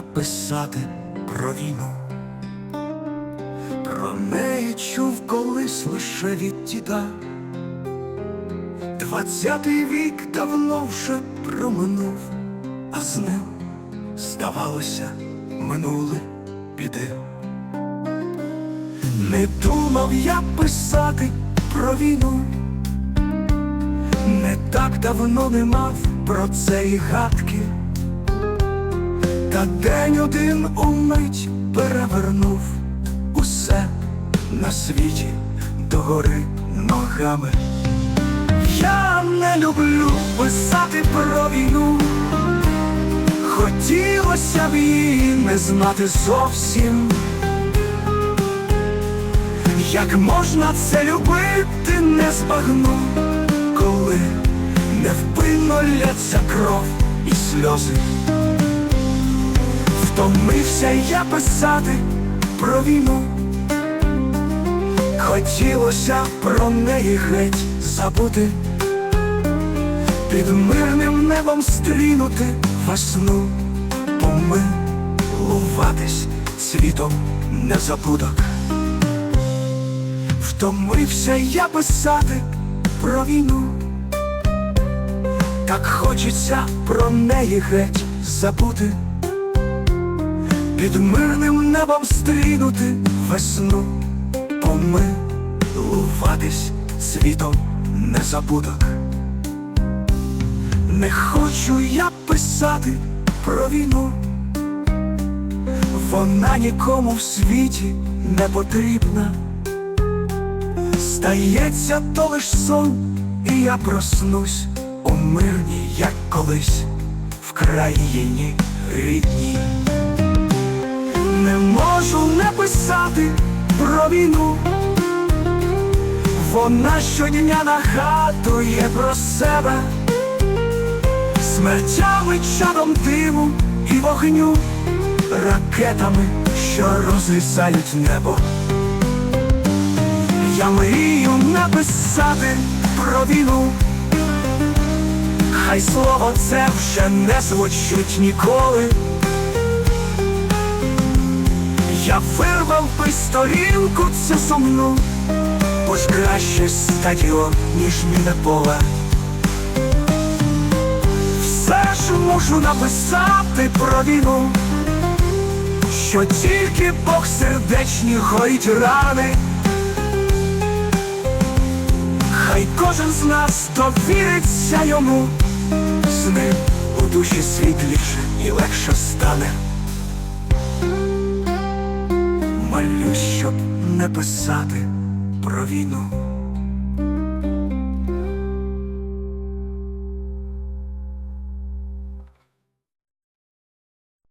писати про війну. Про неї чув колись лише від діда. Двадцятий вік давно вже проминув, а з ним, здавалося, минули біди. Не думав я писати про війну, не так давно не мав про це і гадки, та день один умить перевернув усе на світі догори ногами. Я не люблю писати про війну, хотілося б її не знати зовсім. Як можна це любити, не збагну, коли невпинно лється кров і сльози. Втомився я писати про війну, хотілося про неї геть забути, під мирним небом стрінути весну, помилуватись світом незабудок. Втомився я писати про війну, так хочеться про неї геть забути, під мирним небом стрінути весну, помилуватись світом незабудок. Не хочу я писати про війну, вона нікому в світі не потрібна. Стається то лиш сон, і я проснусь у мирній, як колись, в країні рідній. Не можу не писати про війну, вона щодня нагадує про себе, смертями чадом диму і вогню, ракетами, що розрізають небо. Я мрію написати про війну, хай слово це вже не звучить ніколи. Вирвав би сторінку цю сумну, бо ж краще стадіон, ніж міне поле. Все ж можу написати про війну, що тільки Бог сердечні гоїть рани. Хай кожен з нас довіриться йому, з ним у душі світліше і легше стане. Молюсь, щоб не писати про війну.